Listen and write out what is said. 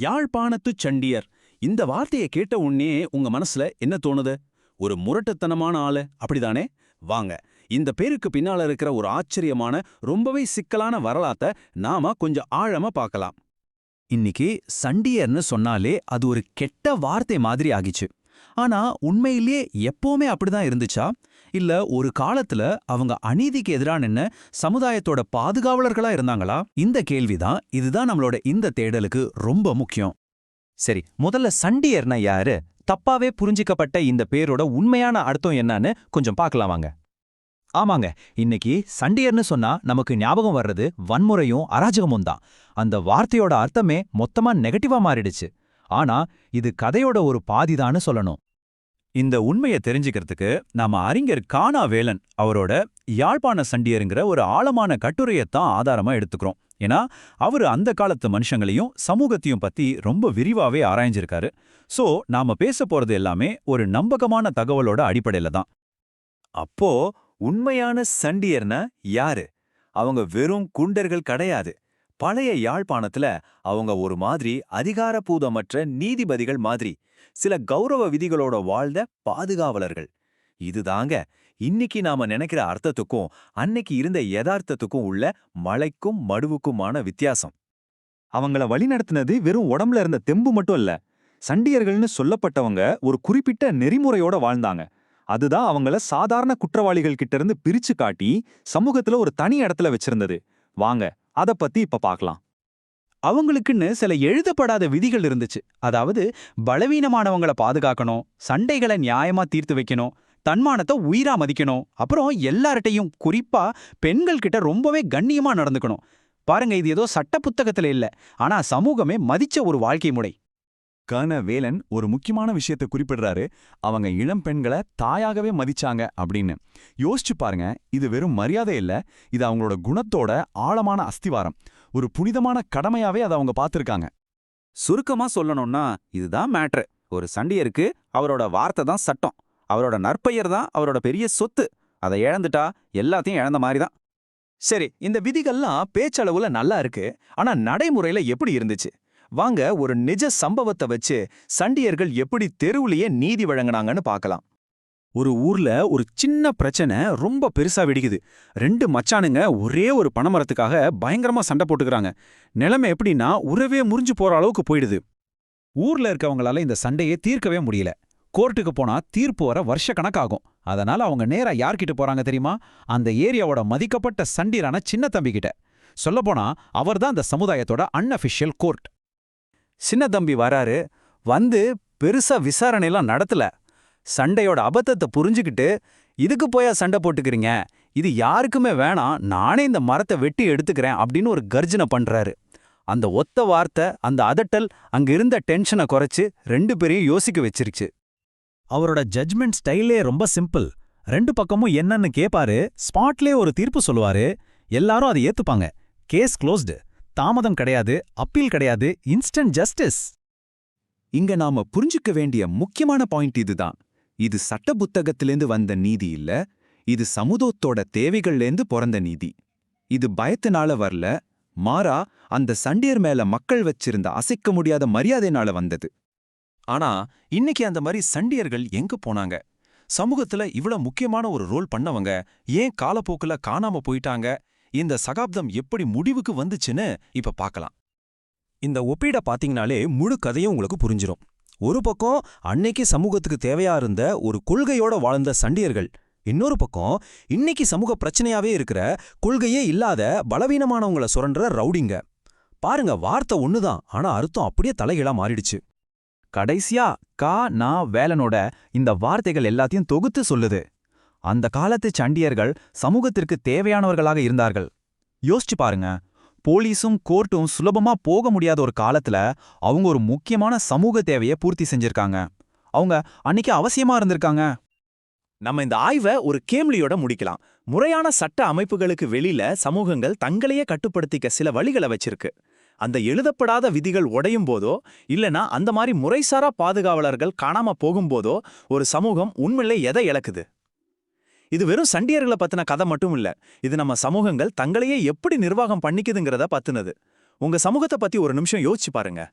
யாழ்ப்பாணத்து சண்டியர். இந்த வார்த்தையை கேட்ட உடனே உங்க மனசுல என்ன தோணுது? ஒரு முரட்டுத்தனமான ஆளு. அப்படிதானே? வாங்க. இந்த பேருக்கு பின்னால இருக்கிற ஒரு ஆச்சரியமான ரொம்பவே சிக்கலான வரலாத்த நாம கொஞ்சம் ஆழமா பார்க்கலாம். இன்னைக்கு சண்டியர்னு சொன்னாலே அது ஒரு கெட்ட வார்த்தை மாதிரி ஆகிச்சு. ஆனா உண்மையிலேயே எப்பவுமே அப்படிதான் இருந்துச்சா? இல்ல ஒரு காலத்துல அவங்க அநீதிக்கு எதிரான சமுதாயத்தோட பாதுகாவலர்களா இருந்தாங்களா? இந்த கேள்விதான் இதுதான் நம்மளோட இந்த தேடலுக்கு ரொம்ப முக்கியம். சரி முதல்ல சண்டியர்னா யாரு? தப்பாவே புரிஞ்சிக்கப்பட்ட இந்த பேரோட உண்மையான அர்த்தம் என்னன்னு கொஞ்சம் பார்க்கலாம் வாங்க. ஆமாங்க இன்னைக்கு சண்டியர்னு சொன்னா நமக்கு ஞாபகம் வர்றது வன்முறையும் அராஜகமும் தான். அந்த வார்த்தையோட அர்த்தமே மொத்தமா நெகட்டிவா மாறிடுச்சு. ஆனா இது கதையோட ஒரு பாதிதான்னு சொல்லணும். இந்த உண்மையை தெரிஞ்சுக்கிறதுக்கு நாம அறிஞர் கானா வேலன் அவரோட யாழ்ப்பாண சண்டியருங்கிற ஒரு ஆழமான கட்டுரையத்தான் ஆதாரமா எடுத்துக்கிறோம். ஏன்னா அவரு அந்த காலத்து மனுஷங்களையும் சமூகத்தையும் பத்தி ரொம்ப விரிவாவே ஆராய்ஞ்சிருக்காரு. சோ நாம பேச போறது எல்லாமே ஒரு நம்பகமான தகவலோட அடிப்படையில தான். அப்போ உண்மையான சண்டியர்னா யாரு? அவங்க வெறும் குண்டர்கள் கிடையாது. பழைய யாழ்ப்பாணத்துல அவங்க ஒரு மாதிரி அதிகாரபூதமற்ற நீதிபதிகள் மாதிரி. சில கௌரவ விதிகளோட வாழ்ந்த பாதுகாவலர்கள். இதுதாங்க இன்னைக்கு நாம நினைக்கிற அர்த்தத்துக்கும் அன்னைக்கு இருந்த யதார்த்தத்துக்கும் உள்ள மலைக்கும் மடுவுக்குமான வித்தியாசம். அவங்கள வழிநடத்தினது வெறும் உடம்புல இருந்த தெம்பு மட்டும் இல்ல சண்டியர்கள்னு சொல்லப்பட்டவங்க ஒரு குறிப்பிட்ட நெறிமுறையோட வாழ்ந்தாங்க. அதுதான் அவங்கள சாதாரண குற்றவாளிகள் கிட்ட இருந்து பிரிச்சு காட்டி சமூகத்துல ஒரு தனி இடத்துல வச்சிருந்தது. வாங்க அத பத்தி இப்ப பார்க்கலாம் அவங்களுக்குன்னு சில எழுதப்படாத விதிகள் இருந்துச்சு. அதாவது பலவீனமானவங்களை பாதுகாக்கணும் சண்டைகளை நியாயமா தீர்த்து வைக்கணும் தன்மானத்தை உயிரா மதிக்கணும் அப்புறம் எல்லார்ட்டையும் குறிப்பா பெண்கள் கிட்ட ரொம்பவே கண்ணியமா நடந்துக்கணும். பாருங்க இது ஏதோ சட்ட புத்தகத்துல இல்ல ஆனா சமூகமே மதிச்ச ஒரு வாழ்க்கை முறை. கன வேலன் ஒரு முக்கியமான விஷயத்தை குறிப்பிடுறாரு. அவங்க இளம் பெண்களை தாயாகவே மதிச்சாங்க அப்படின்னு. யோசிச்சு பாருங்க இது வெறும் மரியாதை இல்ல இது அவங்களோட குணத்தோட ஆழமான அஸ்திவாரம். ஒரு புனிதமான கடமையாவே அதை அவங்க பார்த்துருக்காங்க. சுருக்கமா சொல்லணும்னா இதுதான் மேட்ரு. ஒரு சண்டியருக்கு அவரோட வார்த்தை தான் சட்டம். அவரோட நற்பெயர் தான் அவரோட பெரிய சொத்து. அதை இழந்துட்டா எல்லாத்தையும் இழந்த மாதிரி தான். சரி இந்த விதிகள்லாம் பேச்சளவுல நல்லா இருக்கு. ஆனா நடைமுறையில எப்படி இருந்துச்சு? வாங்க ஒரு நிஜ சம்பவத்தை வச்சு சண்டியர்கள் எப்படி தெருவுலயே நீதி வழங்குனாங்கன்னு பார்க்கலாம். ஒரு ஊர்ல ஒரு சின்ன பிரச்சனை ரொம்ப பெருசா வெடிக்குது. ரெண்டு மச்சானுங்க ஒரே ஒரு பணமரத்துக்காக பயங்கரமா சண்டை போட்டுக்கறாங்க. நிலைமை எப்படின்னா உறவே முறிஞ்சு போற அளவுக்கு போயிடுது. ஊர்ல இருக்கவங்களால இந்த சண்டையை தீர்க்கவே முடியல. கோர்ட்டுக்கு போனா தீர்ப்பு வர வருஷ கணக்காகும் அதனால அவங்க நேரா யார்கிட்ட போறாங்க தெரியுமா? அந்த ஏரியாவோட மதிக்கப்பட்ட சண்டீரான சின்ன தம்பி கிட்ட சொல்லப்போனா அவர்தான் அந்த சமுதாயத்தோட அன்அஃபிஷியல் கோர்ட் சின்ன தம்பி வராரு. வந்து பெருசா விசாரணையெல்லாம் நடத்தல. சண்டையோட அபத்தத்தை புரிஞ்சுக்கிட்டு இதுக்கு போயா சண்டை போட்டுக்கிறீங்க? இது யாருக்குமே வேணாம். நானே இந்த மரத்தை வெட்டி எடுத்துக்கிறேன் அப்படின்னு ஒரு கர்ஜனை பண்றாரு. அந்த ஒத்த வார்த்தை அந்த அதட்டல் அங்க இருந்த டென்ஷனை குறைச்சு ரெண்டு பேரையும் யோசிக்க வச்சிருச்சு. அவரோட ஜட்ஜ்மெண்ட் ஸ்டைலே ரொம்ப சிம்பிள். ரெண்டு பக்கமும் என்னன்னு கேப்பாரு ஸ்பாட்லேயே ஒரு தீர்ப்பு சொல்லுவாரு எல்லாரும் அதை ஏத்துப்பாங்க. Case closed. தாமதம் கிடையாது அப்பீல் கிடையாது இன்ஸ்டன்ட் ஜஸ்டிஸ். இங்க நாம புரிஞ்சுக்க வேண்டிய முக்கியமான பாயிண்ட் இதுதான். இது சட்ட புத்தகத்திலேருந்து வந்த நீதி இல்ல இது சமுதாயத்தோட தேவைகள்லேருந்து பிறந்த நீதி. இது பயத்தினால வரல மாறா அந்த சண்டியர் மேல மக்கள் வச்சிருந்த அசைக்க முடியாத மரியாதைனால வந்தது. ஆனா இன்னைக்கு அந்த மாதிரி சண்டியர்கள் எங்க போனாங்க? சமூகத்துல இவ்வளவு முக்கியமான ஒரு ரோல் பண்ணவங்க ஏன் காலப்போக்குல காணாம போயிட்டாங்க? இந்த சகாப்தம் எப்படி முடிவுக்கு வந்துச்சுன்னு இப்ப பார்க்கலாம் இந்த ஒப்பீட பாத்தீங்கனாலே முழு கதையும் உங்களுக்கு புரிஞ்சிரும். ஒரு பக்கம் அன்னைக்கு சமூகத்துக்கு தேவையா இருந்த ஒரு கொள்கையோட வாழ்ந்த சண்டியர்கள் இன்னொரு பக்கம் இன்னைக்கு சமூக பிரச்சனையாவே இருக்கிற கொள்கையே இல்லாத பலவீனமானவங்கள சுரண்டுற ரவுடிங்க. பாருங்க வார்த்தை ஒண்ணுதான் ஆனா அர்த்தம் அப்படியே தலைகீழா மாறிடுச்சு. கடைசியா கா நா வேலனோட இந்த வார்த்தைகள் எல்லாத்தையும் தொகுத்து சொல்லுது. அந்த காலத்து சண்டியர்கள் சமூகத்திற்கு தேவையானவர்களாக இருந்தார்கள். யோசிச்சு பாருங்க. போலீஸும் கோர்ட்டும் சுலபமா போக முடியாத ஒரு காலத்துல அவங்க ஒரு முக்கியமான சமூக தேவையை பூர்த்தி செஞ்சிருக்காங்க. அவங்க அன்னைக்கு அவசியமா இருந்திருக்காங்க. நம்ம இந்த ஆய்வை ஒரு கேம்லியோட முடிக்கலாம். முறையான சட்ட அமைப்புகளுக்கு வெளியில சமூகங்கள் தங்களையே கட்டுப்படுத்திக்க சில வழிகளை வச்சிருக்கு. அந்த எழுதப்படாத விதிகள் உடையும் போதோ இல்லனா அந்த மாதிரி முறைசாரா பாதுகாவலர்கள் காணாம போகும்போதோ ஒரு சமூகம் உண்மையிலே எதை இழக்குது? இது வெறும் சண்டியர்களை பத்தின கதை மட்டும் இல்ல. இது நம்ம சமூகங்கள் தங்களையே எப்படி நிர்வாகம் பண்ணிக்குதுங்கிறத பத்துனது. உங்க சமூகத்தை பத்தி ஒரு நிமிஷம் யோசிச்சு பாருங்க.